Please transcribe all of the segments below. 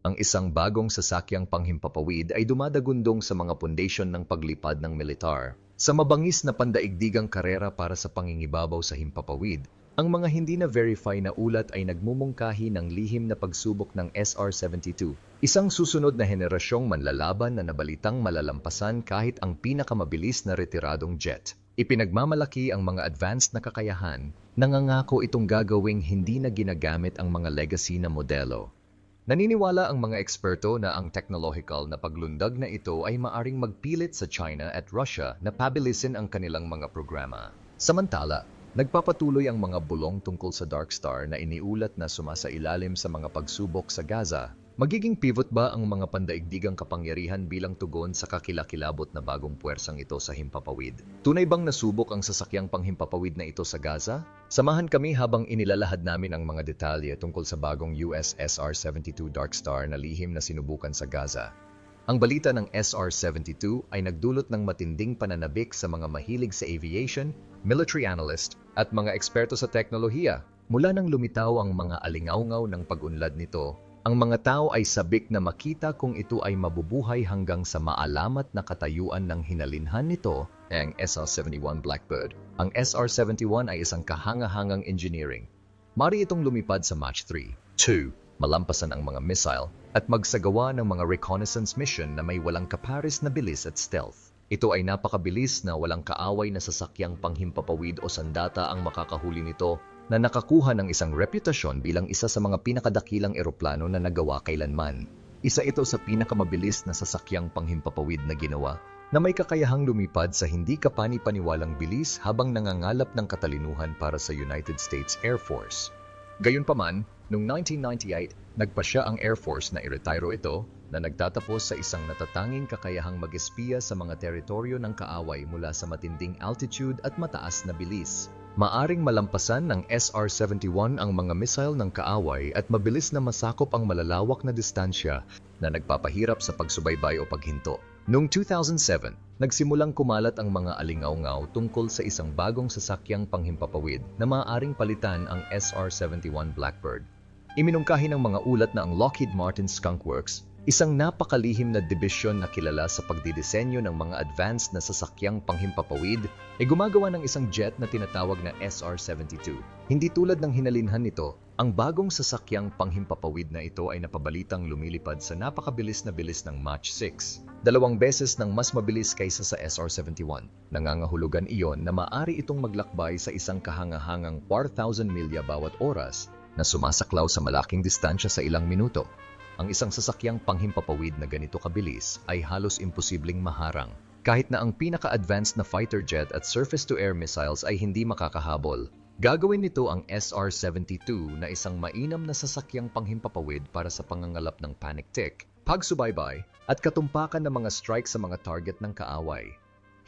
ang isang bagong sasakyang panghimpapawid ay dumadagundong sa mga pundasyon ng paglipad ng militar. Sa mabangis na pandaigdigang karera para sa pangingibabaw sa himpapawid, ang mga hindi na verify na ulat ay nagmumungkahi ng lihim na pagsubok ng SR-72, isang susunod na henerasyong manlalaban na nabalitang malalampasan kahit ang pinakamabilis na retiradong jet. Ipinagmamalaki ang mga advanced na kakayahan, nangangako itong gagawing hindi na ginagamit ang mga legacy na modelo. Naniniwala ang mga eksperto na ang technological na paglundag na ito ay maaring magpilit sa China at Russia na pabilisin ang kanilang mga programa. Samantala, nagpapatuloy ang mga bulong tungkol sa Dark Star na iniulat na sumasailalim sa mga pagsubok sa Gaza. Magiging pivot ba ang mga pandaigdigang kapangyarihan bilang tugon sa kakilakilabot na bagong puwersang ito sa himpapawid? Tunay bang nasubok ang sasakyang panghimpapawid na ito sa Gaza? Samahan kami habang inilalahad namin ang mga detalye tungkol sa bagong USSR-72 Dark Star na lihim na sinubukan sa Gaza. Ang balita ng SR-72 ay nagdulot ng matinding pananabik sa mga mahilig sa aviation, military analyst, at mga eksperto sa teknolohiya. Mula nang lumitaw ang mga alingawngaw ng pag-unlad nito, ang mga tao ay sabik na makita kung ito ay mabubuhay hanggang sa maalamat na katayuan ng hinalinhan nito ang SR-71 Blackbird. Ang SR-71 ay isang kahangahangang engineering. Mari itong lumipad sa Match 3. 2. Malampasan ang mga missile at magsagawa ng mga reconnaissance mission na may walang kaparis na bilis at stealth. Ito ay napakabilis na walang kaaway na sasakyang panghimpapawid o sandata ang makakahuli nito na nakakuha ng isang reputasyon bilang isa sa mga pinakadakilang eroplano na nagawa kailanman. Isa ito sa pinakamabilis na sasakyang panghimpapawid na ginawa na may kakayahang lumipad sa hindi kapani-paniwalang bilis habang nangangalap ng katalinuhan para sa United States Air Force. Gayunpaman, noong 1998, nagpa siya ang Air Force na iretiro ito na nagtatapos sa isang natatanging kakayahang mag-espiya sa mga teritoryo ng kaaway mula sa matinding altitude at mataas na bilis. Maaring malampasan ng SR-71 ang mga missile ng kaaway at mabilis na masakop ang malalawak na distansya na nagpapahirap sa pagsubaybay o paghinto. Noong 2007, nagsimulang kumalat ang mga alingaw-ngaw tungkol sa isang bagong sasakyang panghimpapawid na maaaring palitan ang SR-71 Blackbird. Iminungkahi ng mga ulat na ang Lockheed Martin Skunk Works Isang napakalihim na dibisyon na kilala sa pagdidisenyo ng mga advanced na sasakyang panghimpapawid ay gumagawa ng isang jet na tinatawag na SR-72. Hindi tulad ng hinalinhan nito, ang bagong sasakyang panghimpapawid na ito ay napabalitang lumilipad sa napakabilis na bilis ng Mach 6. Dalawang beses ng mas mabilis kaysa sa SR-71. Nangangahulugan iyon na maari itong maglakbay sa isang kahangahangang 4,000 milya bawat oras na sumasaklaw sa malaking distansya sa ilang minuto. Ang isang sasakyang panghimpapawid na ganito kabilis ay halos imposibleng maharang. Kahit na ang pinaka-advanced na fighter jet at surface-to-air missiles ay hindi makakahabol, gagawin nito ang SR-72 na isang mainam na sasakyang panghimpapawid para sa pangangalap ng panic tick, pagsubaybay, at katumpakan ng mga strike sa mga target ng kaaway.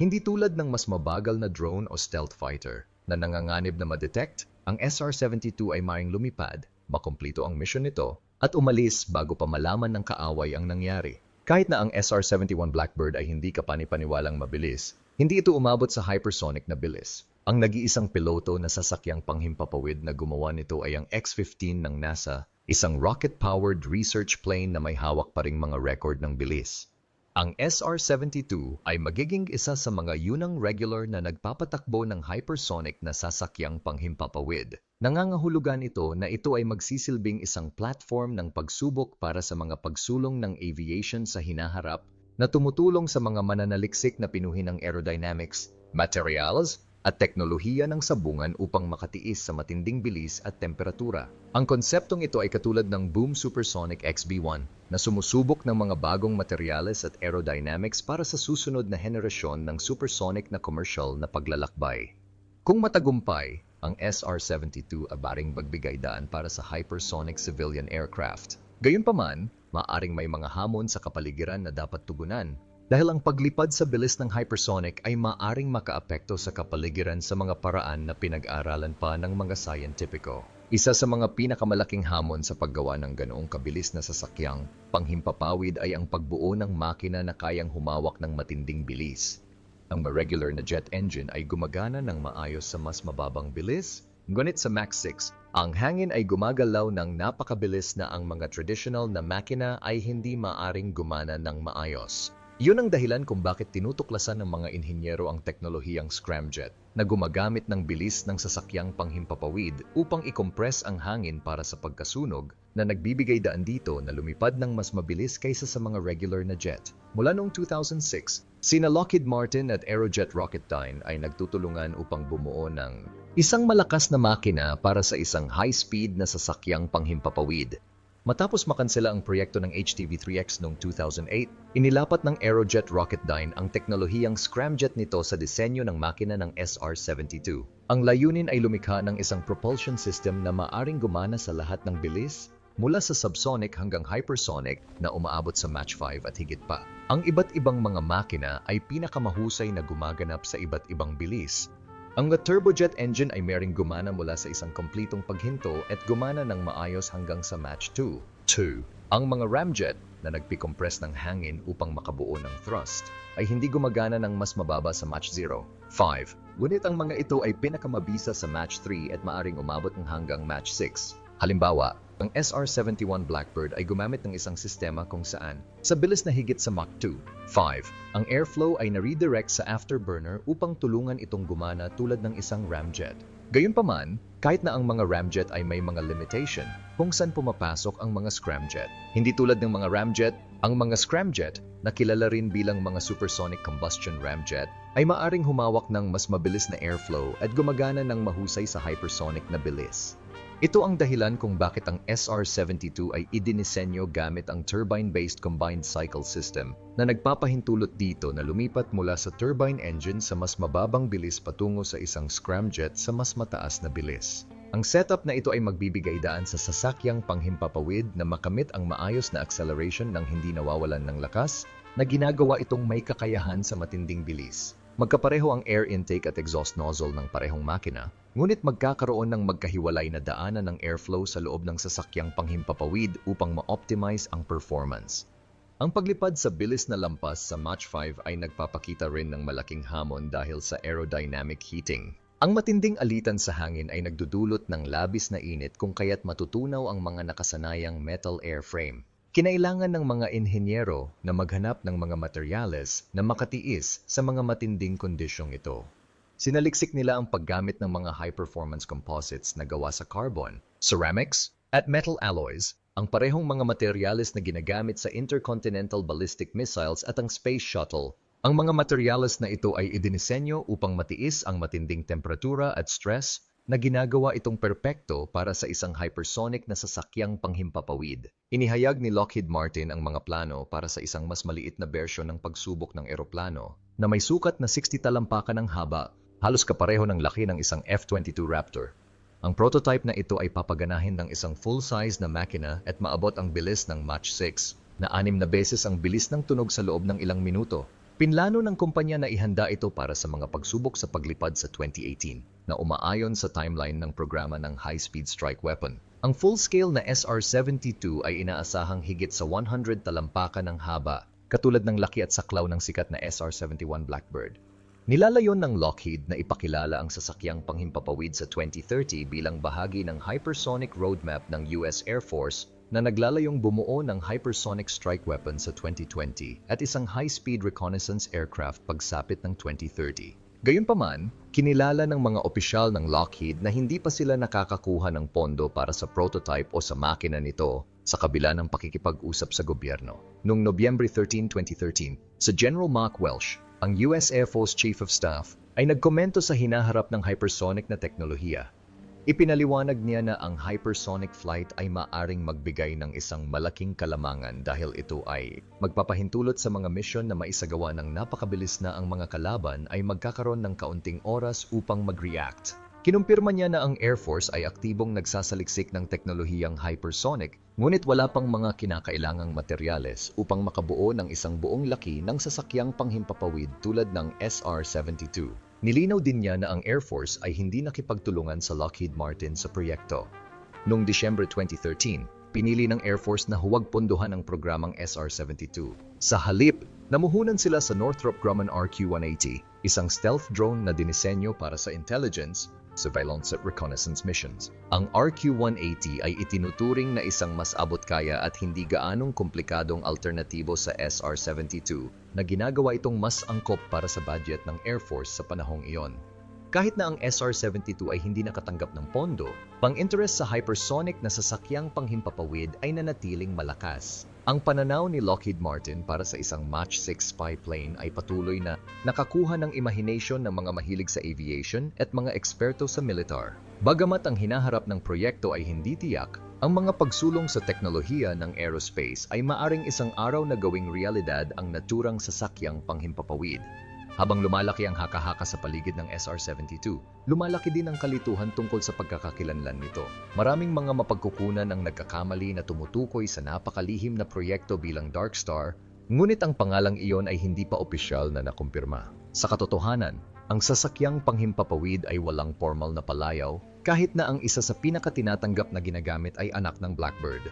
Hindi tulad ng mas mabagal na drone o stealth fighter na nanganganib na ma-detect, ang SR-72 ay maring lumipad, makumplito ang mission nito, at umalis bago pa malaman ng kaaway ang nangyari. Kahit na ang SR-71 Blackbird ay hindi kapani-paniwalang mabilis, hindi ito umabot sa hypersonic na bilis. Ang nag-iisang piloto na sasakyang panghimpapawid na gumawa nito ay ang X-15 ng NASA, isang rocket-powered research plane na may hawak pa ring mga record ng bilis. Ang SR-72 ay magiging isa sa mga yunang regular na nagpapatakbo ng hypersonic na sasakyang panghimpapawid. Nangangahulugan ito na ito ay magsisilbing isang platform ng pagsubok para sa mga pagsulong ng aviation sa hinaharap na tumutulong sa mga mananaliksik na pinuhin ng aerodynamics, materials, at teknolohiya ng sabungan upang makatiis sa matinding bilis at temperatura. Ang konseptong ito ay katulad ng Boom Supersonic XB-1 na sumusubok ng mga bagong materyales at aerodynamics para sa susunod na henerasyon ng supersonic na commercial na paglalakbay. Kung matagumpay, ang SR-72 abaring magbigay daan para sa hypersonic civilian aircraft. Gayunpaman, maaring may mga hamon sa kapaligiran na dapat tugunan dahil ang paglipad sa bilis ng hypersonic ay maaring makaapekto sa kapaligiran sa mga paraan na pinag-aralan pa ng mga scientifico. Isa sa mga pinakamalaking hamon sa paggawa ng ganoong kabilis na sasakyang panghimpapawid ay ang pagbuo ng makina na kayang humawak ng matinding bilis. Ang regular na jet engine ay gumagana ng maayos sa mas mababang bilis, ngunit sa Mach 6, Ang hangin ay gumagalaw ng napakabilis na ang mga traditional na makina ay hindi maaring gumana ng maayos. Yun ang dahilan kung bakit tinutuklasan ng mga inhinyero ang teknolohiyang scramjet na gumagamit ng bilis ng sasakyang panghimpapawid upang i-compress ang hangin para sa pagkasunog na nagbibigay daan dito na lumipad ng mas mabilis kaysa sa mga regular na jet. Mula noong 2006, sina Lockheed Martin at Aerojet Rocketdyne ay nagtutulungan upang bumuo ng isang malakas na makina para sa isang high-speed na sasakyang panghimpapawid. Matapos makansela ang proyekto ng HTV-3X noong 2008, inilapat ng Aerojet Rocketdyne ang teknolohiyang scramjet nito sa disenyo ng makina ng SR-72. Ang layunin ay lumikha ng isang propulsion system na maaring gumana sa lahat ng bilis, mula sa subsonic hanggang hypersonic na umaabot sa Mach 5 at higit pa. Ang iba't ibang mga makina ay pinakamahusay na gumaganap sa iba't ibang bilis, ang turbojet engine ay maring gumana mula sa isang kompletong paghinto at gumana ng maayos hanggang sa Mach 2. 2. Ang mga ramjet na nagpicompress ng hangin upang makabuo ng thrust ay hindi gumagana ng mas mababa sa Mach 0. 5. Ngunit ang mga ito ay pinakamabisa sa Mach 3 at maaring umabot ng hanggang Mach 6. Halimbawa, ang SR-71 Blackbird ay gumamit ng isang sistema kung saan, sa bilis na higit sa Mach 2, 5, ang airflow ay na-redirect sa afterburner upang tulungan itong gumana tulad ng isang ramjet. Gayunpaman, kahit na ang mga ramjet ay may mga limitation kung saan pumapasok ang mga scramjet. Hindi tulad ng mga ramjet, ang mga scramjet, na kilala rin bilang mga supersonic combustion ramjet, ay maaring humawak ng mas mabilis na airflow at gumagana ng mahusay sa hypersonic na bilis. Ito ang dahilan kung bakit ang SR-72 ay idinisenyo gamit ang turbine-based combined cycle system na nagpapahintulot dito na lumipat mula sa turbine engine sa mas mababang bilis patungo sa isang scramjet sa mas mataas na bilis. Ang setup na ito ay magbibigay daan sa sasakyang panghimpapawid na makamit ang maayos na acceleration ng hindi nawawalan ng lakas na ginagawa itong may kakayahan sa matinding bilis. Magkapareho ang air intake at exhaust nozzle ng parehong makina, ngunit magkakaroon ng magkahiwalay na daanan ng airflow sa loob ng sasakyang panghimpapawid upang ma-optimize ang performance. Ang paglipad sa bilis na lampas sa Mach 5 ay nagpapakita rin ng malaking hamon dahil sa aerodynamic heating. Ang matinding alitan sa hangin ay nagdudulot ng labis na init kung kaya't matutunaw ang mga nakasanayang metal airframe. Kinailangan ng mga inhenyero na maghanap ng mga materyales na makatiis sa mga matinding kondisyong ito. Sinaliksik nila ang paggamit ng mga high-performance composites na gawa sa carbon, ceramics, at metal alloys, ang parehong mga materyales na ginagamit sa intercontinental ballistic missiles at ang space shuttle. Ang mga materyales na ito ay idinisenyo upang matiis ang matinding temperatura at stress na ginagawa itong perpekto para sa isang hypersonic na sasakyang panghimpapawid. Inihayag ni Lockheed Martin ang mga plano para sa isang mas maliit na bersyon ng pagsubok ng eroplano na may sukat na 60 talampakan ng haba, halos kapareho ng laki ng isang F-22 Raptor. Ang prototype na ito ay papaganahin ng isang full-size na makina at maabot ang bilis ng Mach 6 na anim na beses ang bilis ng tunog sa loob ng ilang minuto. Pinlano ng kumpanya na ihanda ito para sa mga pagsubok sa paglipad sa 2018 na umaayon sa timeline ng programa ng high-speed strike weapon. Ang full-scale na SR-72 ay inaasahang higit sa 100 talampakan ng haba, katulad ng laki at saklaw ng sikat na SR-71 Blackbird. Nilalayon ng Lockheed na ipakilala ang sasakyang panghimpapawid sa 2030 bilang bahagi ng hypersonic roadmap ng US Air Force na naglalayong bumuo ng hypersonic strike weapon sa 2020 at isang high-speed reconnaissance aircraft pagsapit ng 2030. Gayunpaman, kinilala ng mga opisyal ng Lockheed na hindi pa sila nakakakuha ng pondo para sa prototype o sa makina nito sa kabila ng pakikipag-usap sa gobyerno. Noong Nobyembre 13, 2013, sa General Mark Welsh, ang US Air Force Chief of Staff, ay nagkomento sa hinaharap ng hypersonic na teknolohiya Ipinaliwanag niya na ang hypersonic flight ay maaring magbigay ng isang malaking kalamangan dahil ito ay magpapahintulot sa mga misyon na maisagawa ng napakabilis na ang mga kalaban ay magkakaroon ng kaunting oras upang mag-react. Kinumpirma niya na ang Air Force ay aktibong nagsasaliksik ng teknolohiyang hypersonic ngunit wala pang mga kinakailangang materyales upang makabuo ng isang buong laki ng sasakyang panghimpapawid tulad ng SR-72. Nilinaw din niya na ang Air Force ay hindi nakipagtulungan sa Lockheed Martin sa proyekto. Noong Disyembre 2013, pinili ng Air Force na huwag pondohan ang programang SR-72. Sa halip, namuhunan sila sa Northrop Grumman RQ-180, isang stealth drone na dinisenyo para sa intelligence, surveillance at reconnaissance missions. Ang RQ-180 ay itinuturing na isang mas abot-kaya at hindi gaanong komplikadong alternatibo sa SR-72 na ginagawa itong mas angkop para sa budget ng Air Force sa panahong iyon. Kahit na ang SR-72 ay hindi nakatanggap ng pondo, pang-interest sa hypersonic na sasakyang panghimpapawid ay nanatiling malakas. Ang pananaw ni Lockheed Martin para sa isang Mach 6 spy plane ay patuloy na nakakuha ng imahination ng mga mahilig sa aviation at mga eksperto sa militar. Bagamat ang hinaharap ng proyekto ay hindi tiyak, ang mga pagsulong sa teknolohiya ng aerospace ay maaring isang araw na gawing realidad ang naturang sasakyang panghimpapawid. Habang lumalaki ang haka-haka sa paligid ng SR-72, lumalaki din ang kalituhan tungkol sa pagkakakilanlan nito. Maraming mga mapagkukunan ang nagkakamali na tumutukoy sa napakalihim na proyekto bilang Dark Star, ngunit ang pangalang iyon ay hindi pa opisyal na nakumpirma. Sa katotohanan, ang sasakyang panghimpapawid ay walang formal na palayaw kahit na ang isa sa pinakatinatanggap na ginagamit ay anak ng Blackbird.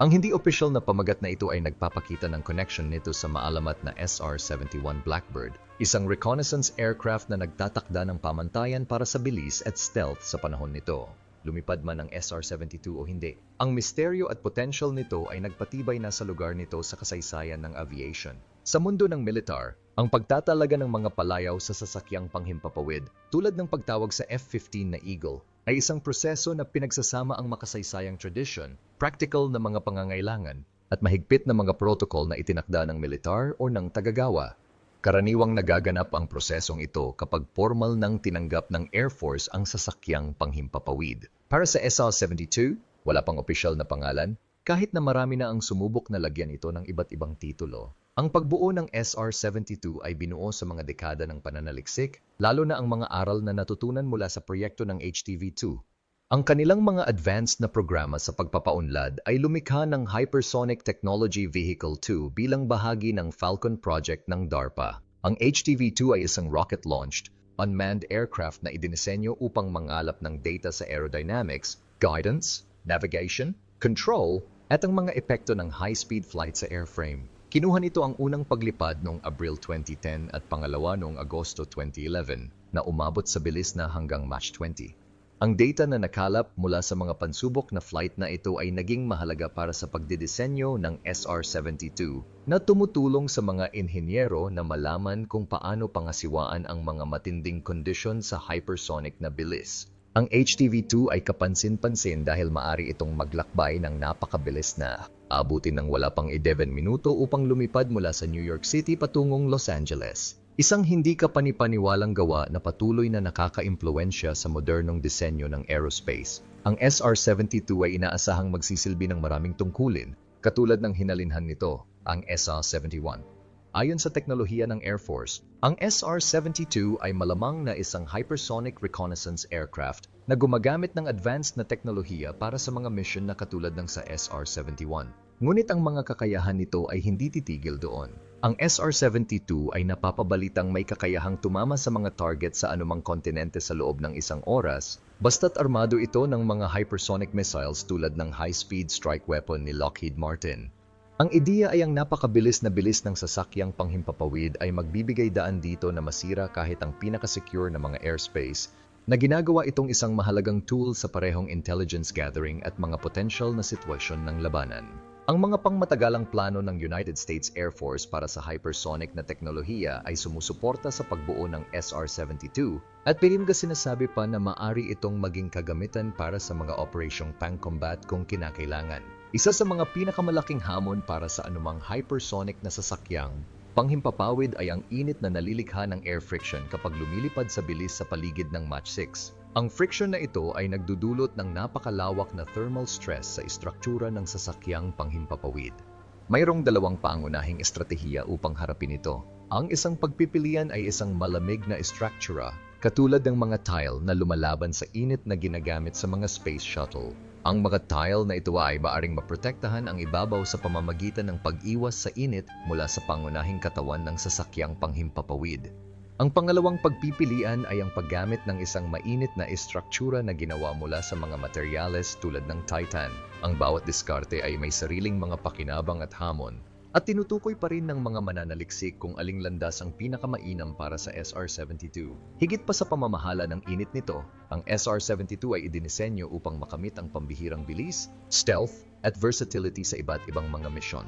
Ang hindi opisyal na pamagat na ito ay nagpapakita ng connection nito sa maalamat na SR-71 Blackbird, isang reconnaissance aircraft na nagtatakda ng pamantayan para sa bilis at stealth sa panahon nito. Lumipad man ang SR-72 o hindi, ang misteryo at potential nito ay nagpatibay na sa lugar nito sa kasaysayan ng aviation. Sa mundo ng militar, ang pagtatalaga ng mga palayaw sa sasakyang panghimpapawid, tulad ng pagtawag sa F-15 na Eagle, ay isang proseso na pinagsasama ang makasaysayang tradisyon, practical na mga pangangailangan, at mahigpit na mga protocol na itinakda ng militar o ng tagagawa. Karaniwang nagaganap ang prosesong ito kapag formal nang tinanggap ng Air Force ang sasakyang panghimpapawid. Para sa SL-72, wala pang opisyal na pangalan, kahit na marami na ang sumubok na lagyan ito ng iba't ibang titulo. Ang pagbuo ng SR-72 ay binuo sa mga dekada ng pananaliksik, lalo na ang mga aral na natutunan mula sa proyekto ng HTV-2. Ang kanilang mga advanced na programa sa pagpapaunlad ay lumikha ng Hypersonic Technology Vehicle 2 bilang bahagi ng Falcon project ng DARPA. Ang HTV-2 ay isang rocket-launched, unmanned aircraft na idinisenyo upang mangalap ng data sa aerodynamics, guidance, navigation, control, at ang mga epekto ng high-speed flight sa airframe. Kinuha nito ang unang paglipad noong Abril 2010 at pangalawa noong Agosto 2011 na umabot sa bilis na hanggang March 20. Ang data na nakalap mula sa mga pansubok na flight na ito ay naging mahalaga para sa pagdidisenyo ng SR-72 na tumutulong sa mga inhenyero na malaman kung paano pangasiwaan ang mga matinding kondisyon sa hypersonic na bilis. Ang HTV-2 ay kapansin-pansin dahil maari itong maglakbay ng napakabilis na abutin ng wala pang 11 minuto upang lumipad mula sa New York City patungong Los Angeles. Isang hindi kapanipaniwalang gawa na patuloy na nakaka-impluensya sa modernong disenyo ng aerospace. Ang SR-72 ay inaasahang magsisilbi ng maraming tungkulin, katulad ng hinalinhan nito, ang SR-71. Ayon sa teknolohiya ng Air Force, ang SR-72 ay malamang na isang hypersonic reconnaissance aircraft na gumagamit ng advanced na teknolohiya para sa mga mission na katulad ng sa SR-71. Ngunit ang mga kakayahan nito ay hindi titigil doon. Ang SR-72 ay napapabalitang may kakayahang tumama sa mga target sa anumang kontinente sa loob ng isang oras, basta't armado ito ng mga hypersonic missiles tulad ng high-speed strike weapon ni Lockheed Martin. Ang ideya ay ang napakabilis na bilis ng sasakyang panghimpapawid ay magbibigay daan dito na masira kahit ang pinaka-secure na mga airspace na ginagawa itong isang mahalagang tool sa parehong intelligence gathering at mga potential na sitwasyon ng labanan. Ang mga pangmatagalang plano ng United States Air Force para sa hypersonic na teknolohiya ay sumusuporta sa pagbuo ng SR-72 at pilimga sinasabi pa na maari itong maging kagamitan para sa mga operasyong pang-combat kung kinakailangan. Isa sa mga pinakamalaking hamon para sa anumang hypersonic na sasakyang panghimpapawid ay ang init na nalilikha ng air friction kapag lumilipad sa bilis sa paligid ng Mach 6. Ang friction na ito ay nagdudulot ng napakalawak na thermal stress sa istruktura ng sasakyang panghimpapawid. Mayroong dalawang pangunahing estratehiya upang harapin ito. Ang isang pagpipilian ay isang malamig na istruktura katulad ng mga tile na lumalaban sa init na ginagamit sa mga space shuttle. Ang mga tile na ito ay maaring maprotektahan ang ibabaw sa pamamagitan ng pag-iwas sa init mula sa pangunahing katawan ng sasakyang panghimpapawid. Ang pangalawang pagpipilian ay ang paggamit ng isang mainit na istruktura na ginawa mula sa mga materyales tulad ng titan. Ang bawat diskarte ay may sariling mga pakinabang at hamon, At tinutukoy pa rin ng mga mananaliksik kung aling landas ang pinakamainam para sa SR-72. Higit pa sa pamamahala ng init nito, ang SR-72 ay idinisenyo upang makamit ang pambihirang bilis, stealth, at versatility sa iba't ibang mga misyon.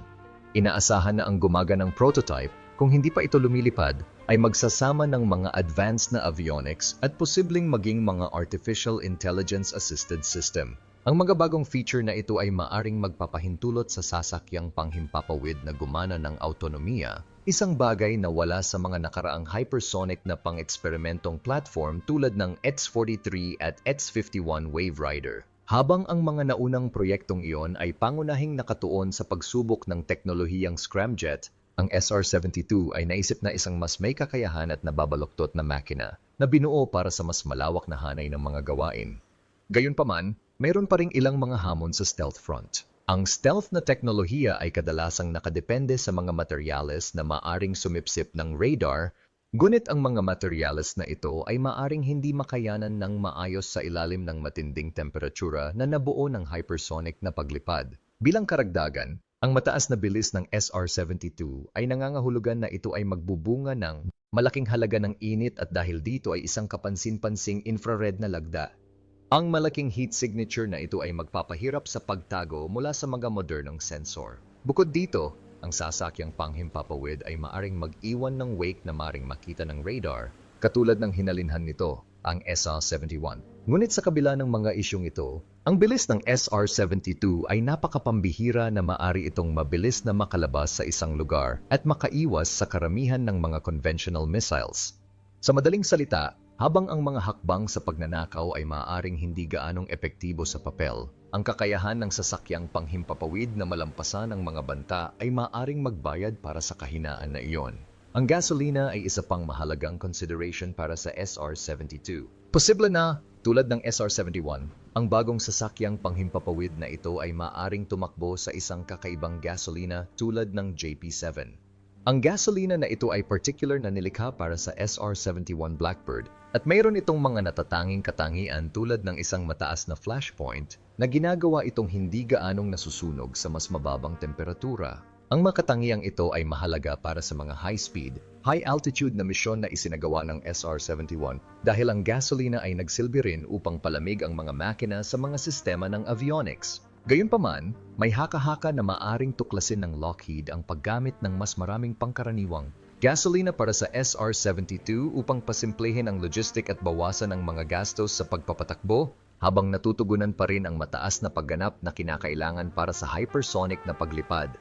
Inaasahan na ang gumaganang prototype, kung hindi pa ito lumilipad, ay magsasama ng mga advanced na avionics at posibleng maging mga artificial intelligence-assisted system. Ang mga bagong feature na ito ay maaring magpapahintulot sa sasakyang panghimpapawid na gumana ng autonomiya, isang bagay na wala sa mga nakaraang hypersonic na pang-eksperimentong platform tulad ng ETS-43 at ETS-51 Wave Rider. Habang ang mga naunang proyektong iyon ay pangunahing nakatuon sa pagsubok ng teknolohiyang scramjet, ang SR-72 ay naisip na isang mas may kakayahan at nababaluktot na makina na binuo para sa mas malawak na hanay ng mga gawain. Gayunpaman, mayroon pa ring ilang mga hamon sa stealth front. Ang stealth na teknolohiya ay kadalasang nakadepende sa mga materyales na maaring sumipsip ng radar, ngunit ang mga materyales na ito ay maaring hindi makayanan ng maayos sa ilalim ng matinding temperatura na nabuo ng hypersonic na paglipad. Bilang karagdagan, ang mataas na bilis ng SR-72 ay nangangahulugan na ito ay magbubunga ng malaking halaga ng init at dahil dito ay isang kapansin-pansing infrared na lagda ang malaking heat signature na ito ay magpapahirap sa pagtago mula sa mga modernong sensor. Bukod dito, ang sasakyang panghimpapawid ay maaring mag-iwan ng wake na maring makita ng radar, katulad ng hinalinhan nito, ang SR-71. Ngunit sa kabila ng mga isyong ito, ang bilis ng SR-72 ay napakapambihira na maari itong mabilis na makalabas sa isang lugar at makaiwas sa karamihan ng mga conventional missiles. Sa madaling salita, habang ang mga hakbang sa pagnanakaw ay maaaring hindi gaanong epektibo sa papel, ang kakayahan ng sasakyang panghimpapawid na malampasan ng mga banta ay maaaring magbayad para sa kahinaan na iyon. Ang gasolina ay isa pang mahalagang consideration para sa SR-72. Posible na, tulad ng SR-71, ang bagong sasakyang panghimpapawid na ito ay maaaring tumakbo sa isang kakaibang gasolina tulad ng JP-7. Ang gasolina na ito ay particular na nilikha para sa SR-71 Blackbird at mayroon itong mga natatanging katangian tulad ng isang mataas na flashpoint na ginagawa itong hindi gaanong nasusunog sa mas mababang temperatura. Ang makatangiang ito ay mahalaga para sa mga high-speed, high-altitude na misyon na isinagawa ng SR-71 dahil ang gasolina ay nagsilbi rin upang palamig ang mga makina sa mga sistema ng avionics. Gayunpaman, may haka-haka na maaring tuklasin ng Lockheed ang paggamit ng mas maraming pangkaraniwang gasolina para sa SR-72 upang pasimplehin ang logistic at bawasan ang mga gastos sa pagpapatakbo habang natutugunan pa rin ang mataas na pagganap na kinakailangan para sa hypersonic na paglipad.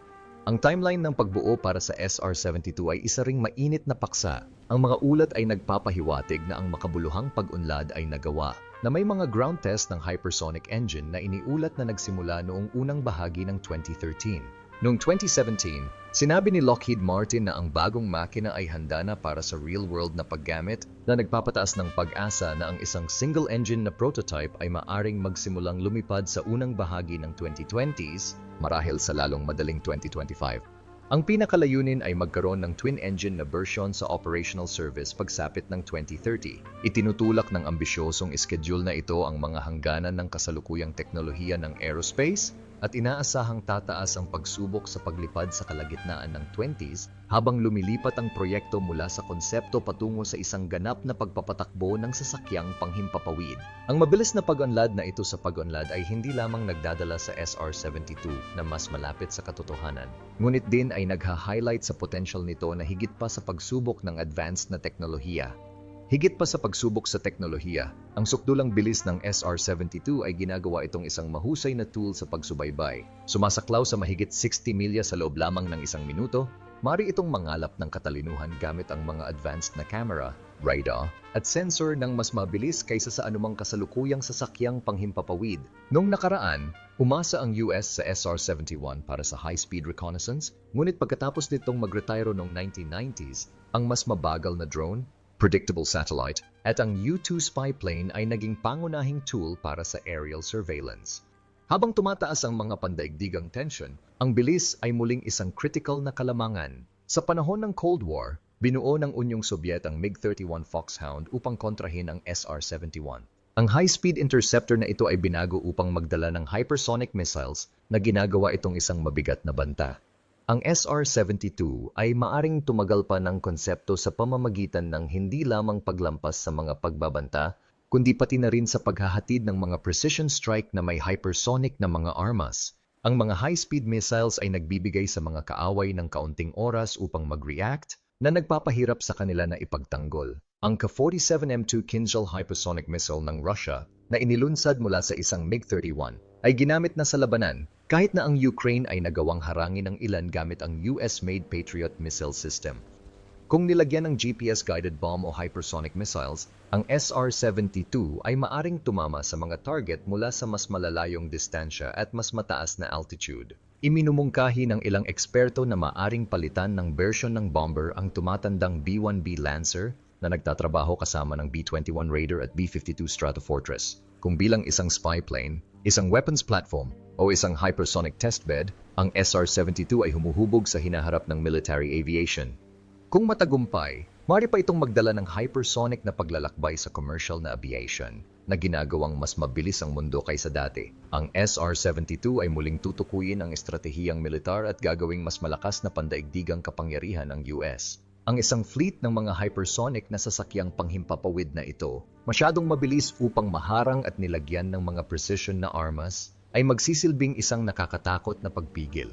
Ang timeline ng pagbuo para sa SR-72 ay isa ring mainit na paksa. Ang mga ulat ay nagpapahiwatig na ang makabuluhang pag-unlad ay nagawa na may mga ground test ng hypersonic engine na iniulat na nagsimula noong unang bahagi ng 2013. Noong 2017, sinabi ni Lockheed Martin na ang bagong makina ay handa na para sa real-world na paggamit na nagpapataas ng pag-asa na ang isang single-engine na prototype ay maaring magsimulang lumipad sa unang bahagi ng 2020s marahil sa lalong madaling 2025. Ang pinakalayunin ay magkaroon ng twin-engine na version sa operational service pagsapit ng 2030. Itinutulak ng ambisyosong schedule na ito ang mga hangganan ng kasalukuyang teknolohiya ng aerospace at inaasahang tataas ang pagsubok sa paglipad sa kalagitnaan ng 20s habang lumilipat ang proyekto mula sa konsepto patungo sa isang ganap na pagpapatakbo ng sasakyang panghimpapawid. Ang mabilis na pag-unlad na ito sa pag-unlad ay hindi lamang nagdadala sa SR-72 na mas malapit sa katotohanan, ngunit din ay nagha-highlight sa potential nito na higit pa sa pagsubok ng advanced na teknolohiya Higit pa sa pagsubok sa teknolohiya, ang sukdulang bilis ng SR-72 ay ginagawa itong isang mahusay na tool sa pagsubaybay. Sumasaklaw sa mahigit 60 milya sa loob lamang ng isang minuto, mari itong mangalap ng katalinuhan gamit ang mga advanced na camera, radar, at sensor ng mas mabilis kaysa sa anumang kasalukuyang sasakyang panghimpapawid. Noong nakaraan, umasa ang US sa SR-71 para sa high-speed reconnaissance, ngunit pagkatapos nitong magretiro noong 1990s, ang mas mabagal na drone, predictable satellite, at ang U-2 spy plane ay naging pangunahing tool para sa aerial surveillance. Habang tumataas ang mga pandaigdigang tension, ang bilis ay muling isang critical na kalamangan. Sa panahon ng Cold War, binuo ng Unyong Sobyet ang MiG-31 Foxhound upang kontrahin ang SR-71. Ang high-speed interceptor na ito ay binago upang magdala ng hypersonic missiles na ginagawa itong isang mabigat na banta. Ang SR-72 ay maaring tumagal pa ng konsepto sa pamamagitan ng hindi lamang paglampas sa mga pagbabanta, kundi pati na rin sa paghahatid ng mga precision strike na may hypersonic na mga armas. Ang mga high-speed missiles ay nagbibigay sa mga kaaway ng kaunting oras upang mag-react na nagpapahirap sa kanila na ipagtanggol. Ang Ka-47M2 Kinzhal hypersonic missile ng Russia na inilunsad mula sa isang MiG-31 ay ginamit na sa labanan kahit na ang Ukraine ay nagawang harangin ng ilan gamit ang US-made Patriot missile system. Kung nilagyan ng GPS-guided bomb o hypersonic missiles, ang SR-72 ay maaring tumama sa mga target mula sa mas malalayong distansya at mas mataas na altitude. Iminumungkahi ng ilang eksperto na maaring palitan ng version ng bomber ang tumatandang B-1B Lancer na nagtatrabaho kasama ng B-21 Raider at B-52 Stratofortress. Kung bilang isang spy plane, isang weapons platform, o isang hypersonic testbed, ang SR-72 ay humuhubog sa hinaharap ng military aviation. Kung matagumpay, mari pa itong magdala ng hypersonic na paglalakbay sa commercial na aviation na ginagawang mas mabilis ang mundo kaysa dati. Ang SR-72 ay muling tutukuyin ang estratehiyang militar at gagawing mas malakas na pandaigdigang kapangyarihan ng US. Ang isang fleet ng mga hypersonic na sasakyang panghimpapawid na ito, masyadong mabilis upang maharang at nilagyan ng mga precision na armas, ay magsisilbing isang nakakatakot na pagpigil.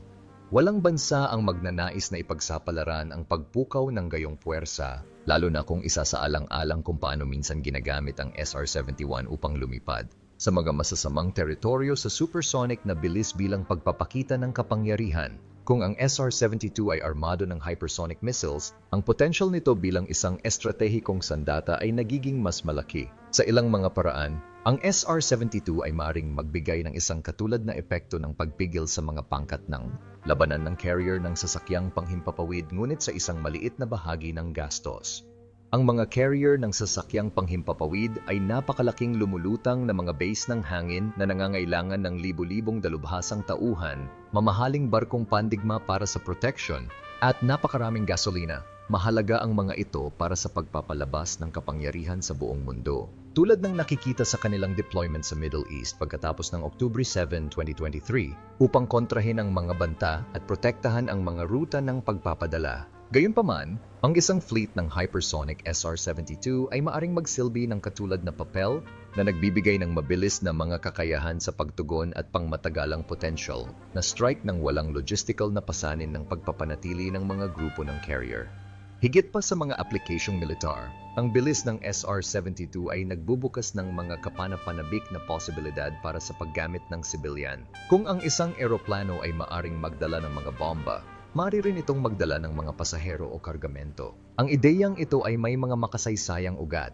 Walang bansa ang magnanais na ipagsapalaran ang pagpukaw ng gayong puwersa, lalo na kung isa sa alang-alang kung paano minsan ginagamit ang SR-71 upang lumipad sa mga masasamang teritoryo sa supersonic na bilis bilang pagpapakita ng kapangyarihan. Kung ang SR-72 ay armado ng hypersonic missiles, ang potential nito bilang isang estratehikong sandata ay nagiging mas malaki. Sa ilang mga paraan, ang SR-72 ay maaring magbigay ng isang katulad na epekto ng pagpigil sa mga pangkat ng labanan ng carrier ng sasakyang panghimpapawid ngunit sa isang maliit na bahagi ng gastos. Ang mga carrier ng sasakyang panghimpapawid ay napakalaking lumulutang na mga base ng hangin na nangangailangan ng libu-libong dalubhasang tauhan, mamahaling barkong pandigma para sa protection, at napakaraming gasolina. Mahalaga ang mga ito para sa pagpapalabas ng kapangyarihan sa buong mundo. Tulad ng nakikita sa kanilang deployment sa Middle East pagkatapos ng October 7, 2023, upang kontrahin ang mga banta at protektahan ang mga ruta ng pagpapadala Gayunpaman, ang isang fleet ng hypersonic SR-72 ay maaring magsilbi ng katulad na papel na nagbibigay ng mabilis na mga kakayahan sa pagtugon at pangmatagalang potential na strike ng walang logistical na pasanin ng pagpapanatili ng mga grupo ng carrier. Higit pa sa mga aplikasyong militar, ang bilis ng SR-72 ay nagbubukas ng mga kapanapanabik na posibilidad para sa paggamit ng sibilyan. Kung ang isang eroplano ay maaring magdala ng mga bomba, Mari rin itong magdala ng mga pasahero o kargamento. Ang ideyang ito ay may mga makasaysayang ugat.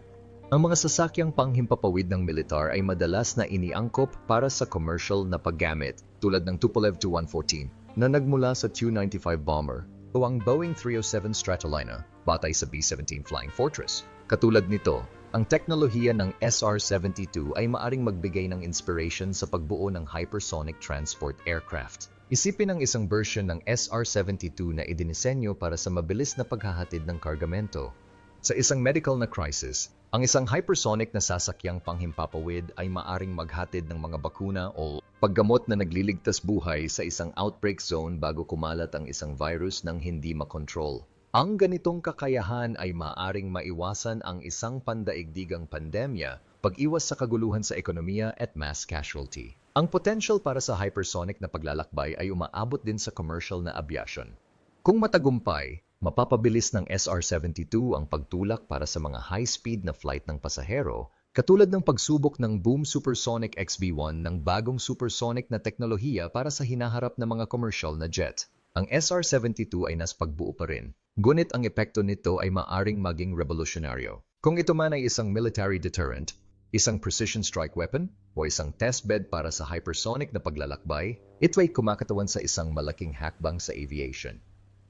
Ang mga sasakyang panghimpapawid ng militar ay madalas na iniangkop para sa commercial na paggamit tulad ng Tupolev Tu-114 na nagmula sa Tu-95 bomber o ang Boeing 307 Stratoliner batay sa B-17 Flying Fortress. Katulad nito, ang teknolohiya ng SR-72 ay maaring magbigay ng inspiration sa pagbuo ng hypersonic transport aircraft. Isipin ang isang version ng SR-72 na idinisenyo para sa mabilis na paghahatid ng kargamento. Sa isang medical na crisis, ang isang hypersonic na sasakyang panghimpapawid ay maaring maghatid ng mga bakuna o paggamot na nagliligtas buhay sa isang outbreak zone bago kumalat ang isang virus ng hindi makontrol. Ang ganitong kakayahan ay maaring maiwasan ang isang pandaigdigang pandemya pag-iwas sa kaguluhan sa ekonomiya at mass casualty. Ang potential para sa hypersonic na paglalakbay ay umaabot din sa commercial na aviation. Kung matagumpay, mapapabilis ng SR-72 ang pagtulak para sa mga high-speed na flight ng pasahero katulad ng pagsubok ng Boom Supersonic XB-1 ng bagong supersonic na teknolohiya para sa hinaharap na mga commercial na jet. Ang SR-72 ay nas pagbuo pa rin, ngunit ang epekto nito ay maaring maging revolutionaryo. Kung ito man ay isang military deterrent, isang precision strike weapon o isang testbed para sa hypersonic na paglalakbay, ito ay kumakatawan sa isang malaking hakbang sa aviation.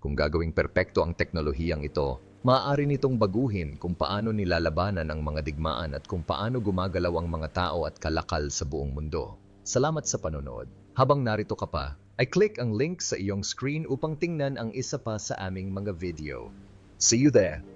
Kung gagawing perpekto ang teknolohiyang ito, maaari nitong baguhin kung paano nilalabanan ang mga digmaan at kung paano gumagalaw ang mga tao at kalakal sa buong mundo. Salamat sa panonood. Habang narito ka pa, ay click ang link sa iyong screen upang tingnan ang isa pa sa aming mga video. See you there!